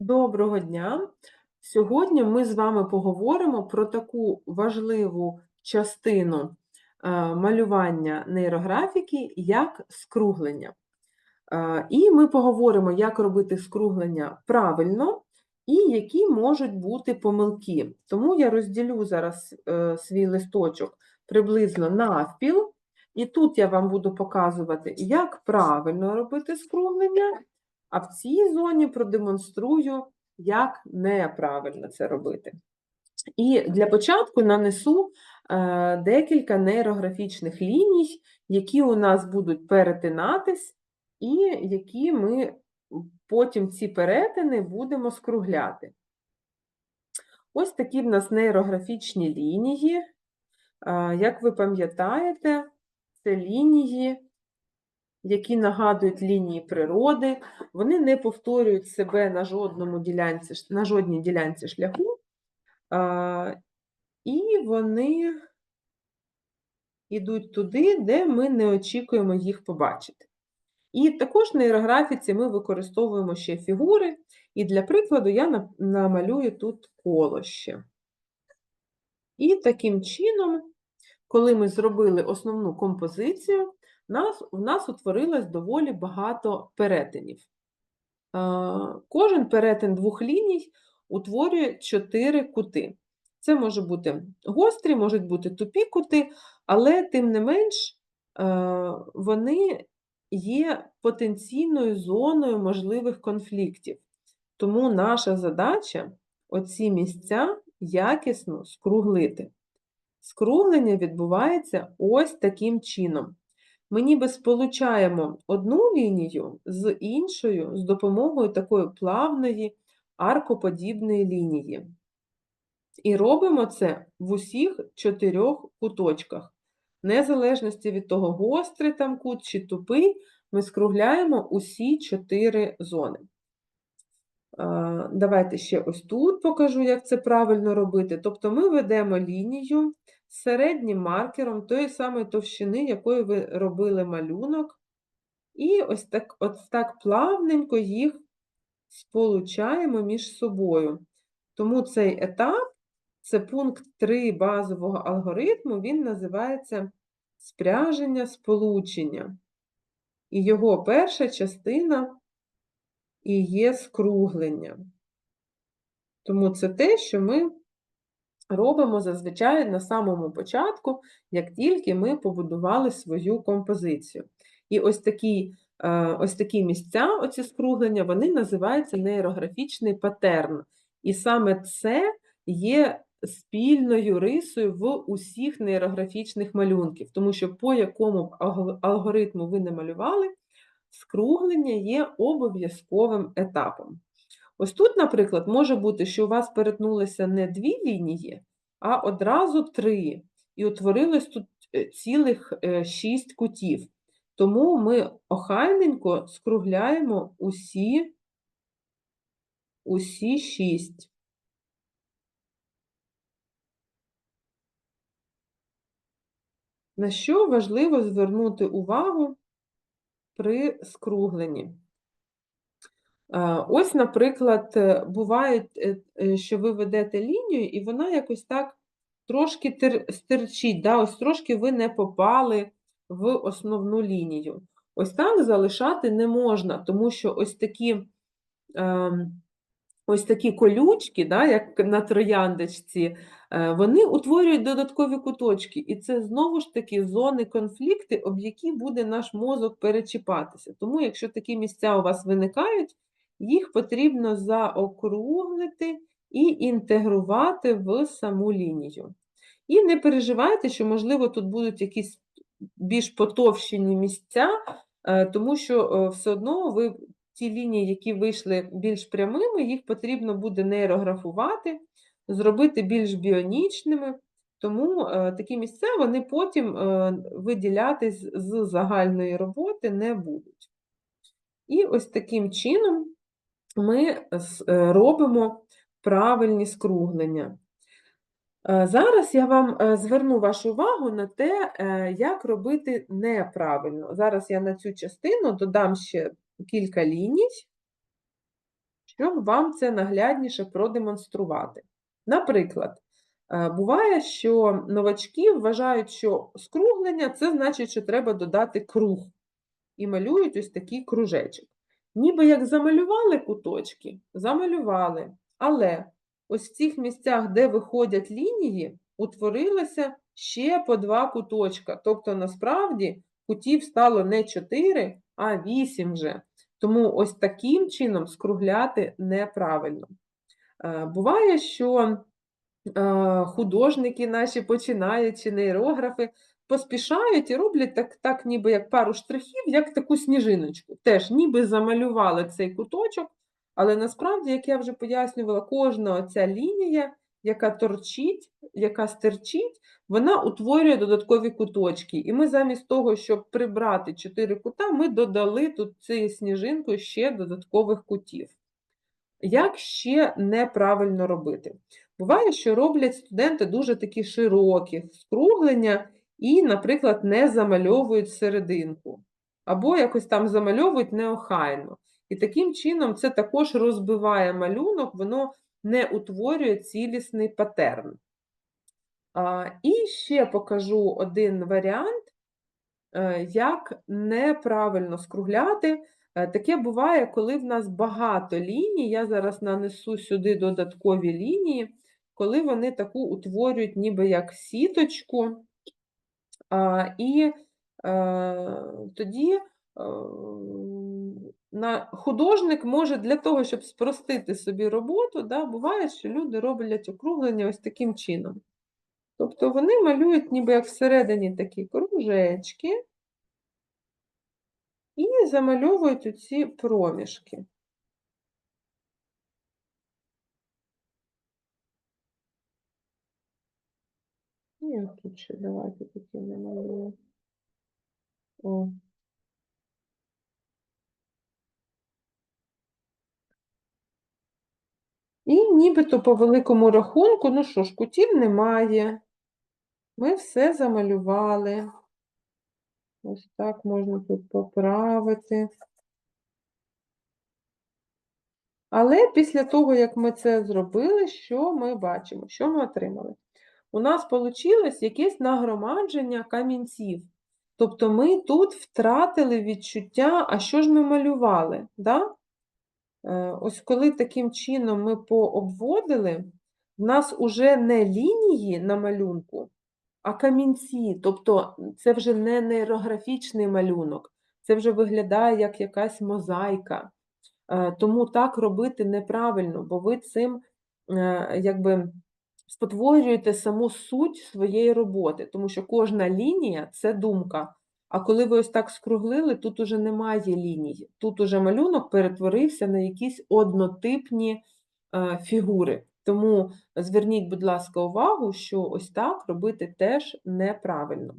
Доброго дня! Сьогодні ми з вами поговоримо про таку важливу частину е, малювання нейрографіки, як скруглення. Е, І ми поговоримо, як робити скруглення правильно і які можуть бути помилки. Тому я розділю зараз е, свій листочок приблизно навпіл, і тут я вам буду показувати, як правильно робити скруглення, а в цій зоні продемонструю, як неправильно це робити. І для початку нанесу е, декілька нейрографічних ліній, які у нас будуть перетинатись, і які ми потім ці перетини будемо скругляти. Ось такі в нас нейрографічні лінії. Е, Як ви пам'ятаєте, це лінії, які нагадують лінії природи, вони не повторюють себе на, жодному ділянці, на жодній ділянці шляху, і вони йдуть туди, де ми не очікуємо їх побачити. І також в нейрографіці ми використовуємо ще фігури, і для прикладу я намалюю тут коло ще. І таким чином, коли ми зробили основну композицію, нас, в нас утворилось доволі багато перетинів. Кожен перетин двох ліній утворює чотири кути. Це може бути гострі, можуть бути тупі кути, але тим не менш е, вони є потенційною зоною можливих конфліктів. Тому наша задача оці місця якісно скруглити. Скруглення відбувається ось таким чином. Ми ніби сполучаємо одну лінію з іншою з допомогою такої плавної аркоподібної лінії. І робимо це в усіх чотирьох куточках. Незалежності від того, гострий там кут чи тупий, ми скругляємо усі чотири зони. Давайте ще ось тут покажу, як це правильно робити. Тобто ми ведемо лінію середнім маркером тої самої товщини, якою ви робили малюнок, і ось так, ось так плавненько їх сполучаємо між собою. Тому цей етап, це пункт 3 базового алгоритму, він називається спряження сполучення. І його перша частина і є скруглення. Тому це те, що ми робимо зазвичай на самому початку, як тільки ми побудували свою композицію. І ось такі, е, ось такі місця, оці скруглення, вони називаються нейрографічний патерн. І саме це є спільною рисою в усіх нейрографічних малюнків, тому що по якому алгоритму ви не малювали, скруглення є обов'язковим етапом. Ось тут, наприклад, може бути, що у вас перетнулися не дві лінії, а одразу три, і утворилось тут е, цілих е, шість кутів. Тому ми охайненько скругляємо усі, усі шість. На що важливо звернути увагу при скругленні? Е, Ось, наприклад, е, буває, е, що ви ведете лінію, і вона якось так трошки стирчить, да? ось трошки ви не попали в основну лінію. Ось так залишати не можна, тому що ось такі, ем, ось такі колючки, да, як на трояндочці, е, вони утворюють додаткові куточки, і це знову ж таки зони конфлікти, об які буде наш мозок перечіпатися. Тому, якщо такі місця у вас виникають, їх потрібно заокруглити і інтегрувати в саму лінію. І не переживайте, що, можливо, тут будуть якісь більш потовщені місця, е, тому що е, все одно ви ті лінії, які вийшли більш прямими, їх потрібно буде нейрографувати, зробити більш біонічними. Тому е, такі місця вони потім е, виділятись з загальної роботи не будуть. І ось таким чином ми е, робимо правильні скруглення. Зараз я вам зверну вашу увагу на те, як робити неправильно. Зараз я на цю частину додам ще кілька ліній. щоб вам це наглядніше продемонструвати. Наприклад, е, буває, що новачки вважають, що скруглення це значить, що треба додати круг. І малюють ось такий кружечок. Ніби як замалювали куточки, замалювали. Але ось в цих місцях, де виходять лінії, утворилося ще по два куточка. Тобто, насправді, кутів стало не 4, а 8 вже. Тому ось таким чином скругляти неправильно. Е, буває, що е, художники наші починаючи, нейрографи, поспішають і роблять так, так ніби як пару штрихів, як таку сніжиночку. Теж ніби замалювали цей куточок, але насправді, як я вже пояснювала, кожна оця лінія, яка торчить, яка стерчить, вона утворює додаткові куточки. І ми замість того, щоб прибрати чотири кута, ми додали тут цією сніжинкою ще додаткових кутів. Як ще неправильно робити? Буває, що роблять студенти дуже такі широкі скруглення і, наприклад, не замальовують серединку, або якось там замальовують неохайно. І таким чином це також розбиває малюнок, воно не утворює цілісний патерн. І ще покажу один варіант, е, як неправильно скругляти. Е, таке буває, коли в нас багато ліній, я зараз нанесу сюди додаткові лінії, коли вони таку утворюють ніби як сіточку, І е, тоді на, художник може для того, щоб спростити собі роботу, да, буває, що люди роблять округлення ось таким чином. Тобто вони малюють ніби як всередині такі кружечки і замальовують оці проміжки. Ні, тут ще давайте такі намалюємо. О. І нібито по великому рахунку, ну що ж, кутів немає. Ми все замалювали. Ось так можна тут поправити. Але після того, як ми це зробили, що ми бачимо? Що ми отримали? у нас вийшло якесь нагромадження камінців. Тобто ми тут втратили відчуття, а що ж ми малювали? Да? Е, ось коли таким чином ми пообводили, в нас уже не лінії на малюнку, а камінці. Тобто це вже не нейрографічний малюнок, це вже виглядає як якась мозаїка. Е, тому так робити неправильно, бо ви цим е, якби спотворюєте саму суть своєї роботи, тому що кожна лінія це думка. А коли ви ось так скруглили, тут уже немає ліній. Тут уже малюнок перетворився на якісь однотипні е, фігури. Тому зверніть, будь ласка, увагу, що ось так робити теж неправильно.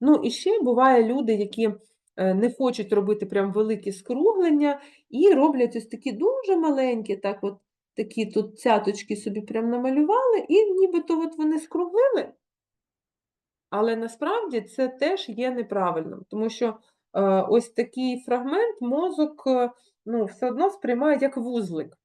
Ну, і ще буває люди, які е, не хочуть робити прям великі скруглення, і роблять ось такі дуже маленькі, так от такі тут цяточки собі прям намалювали, і нібито от вони скруглили. Але насправді це теж є неправильним, тому що е, ось такий фрагмент мозок е, ну, все одно сприймає як вузлик,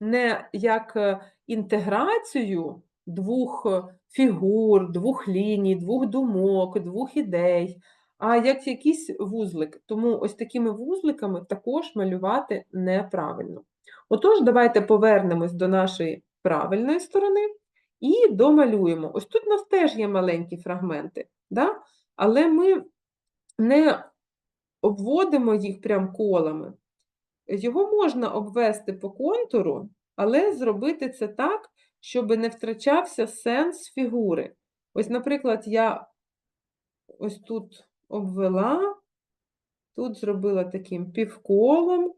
не як е, інтеграцію двох фігур, двох ліній, двох думок, двох ідей, а як якийсь вузлик. Тому ось такими вузликами також малювати неправильно. Отож, давайте повернемось до нашої правильної сторони і домалюємо. Ось тут у нас теж є маленькі фрагменти, да? але ми не обводимо їх прям колами. Його можна обвести по контуру, але зробити це так, щоб не втрачався сенс фігури. Ось, наприклад, я ось тут обвела, тут зробила таким півколом.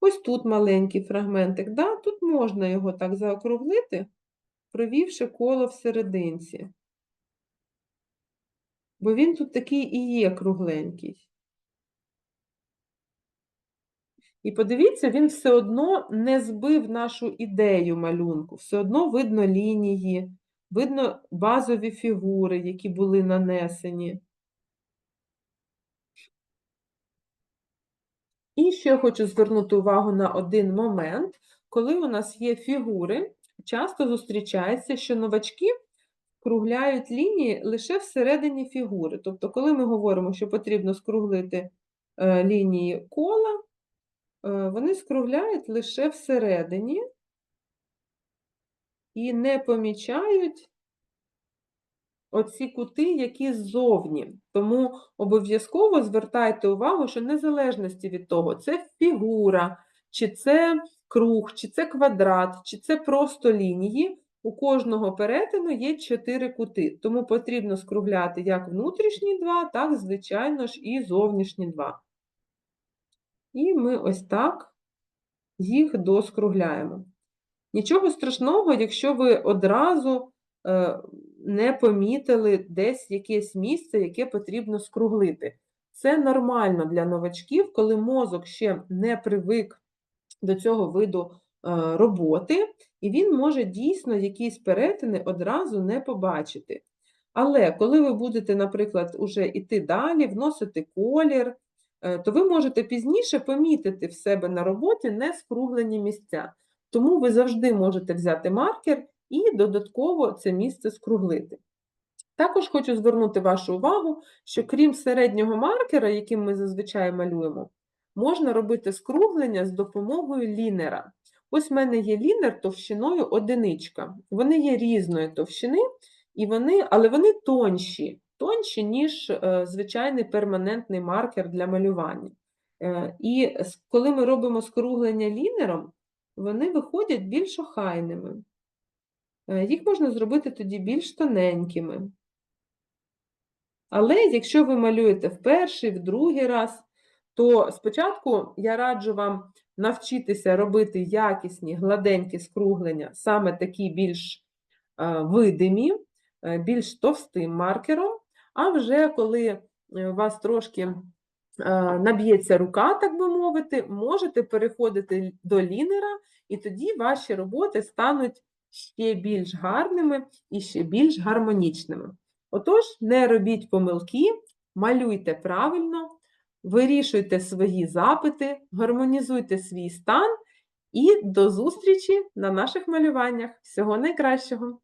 Ось тут маленький фрагментик, да? тут можна його так заокруглити, провівши коло в серединці. Бо він тут такий і є кругленький. І подивіться, він все одно не збив нашу ідею малюнку, все одно видно лінії, видно базові фігури, які були нанесені. І ще хочу звернути увагу на один момент. коли у нас є фігури, часто зустрічається, що новачки скругляють лінії лише всередині фігури. Тобто, коли ми говоримо, що потрібно скруглити е, лінії кола, е, вони скругляють лише всередині і не помічають оці кути, які ззовні. Тому обов'язково звертайте увагу, що незалежності від того, це фігура, чи це круг, чи це квадрат, чи це просто лінії, у кожного перетину є чотири кути. Тому потрібно скругляти як внутрішні два, так, звичайно ж, і зовнішні два. І ми ось так їх доскругляємо. Нічого страшного, якщо ви одразу е, не помітили десь якесь місце, яке потрібно скруглити. Це нормально для новачків, коли мозок ще не привик до цього виду е, роботи, і він може дійсно якісь перетини одразу не побачити. Але коли ви будете, наприклад, уже йти далі, вносити колір, е, то ви можете пізніше помітити в себе на роботі нескруглені місця. Тому ви завжди можете взяти маркер і додатково це місце скруглити. Також хочу звернути вашу увагу, що крім середнього маркера, яким ми зазвичай малюємо, можна робити скруглення з допомогою лінера. Ось в мене є лінер товщиною одиничка. Вони є різної товщини, і вони, але вони тонші, тонші, ніж е, звичайний перманентний маркер для малювання. Е, і коли ми робимо скруглення лінером, вони виходять більш охайними. Е, їх можна зробити тоді більш тоненькими. Але якщо ви малюєте в перший, в другий раз, то спочатку я раджу вам навчитися робити якісні, гладенькі скруглення, саме такі більш е, видимі, е, більш товстим маркером, а вже коли у вас трошки наб'ється рука, так би мовити, можете переходити до лінера, і тоді ваші роботи стануть ще більш гарними і ще більш гармонічними. Отож, не робіть помилки, малюйте правильно, вирішуйте свої запити, гармонізуйте свій стан і до зустрічі на наших малюваннях. Всього найкращого!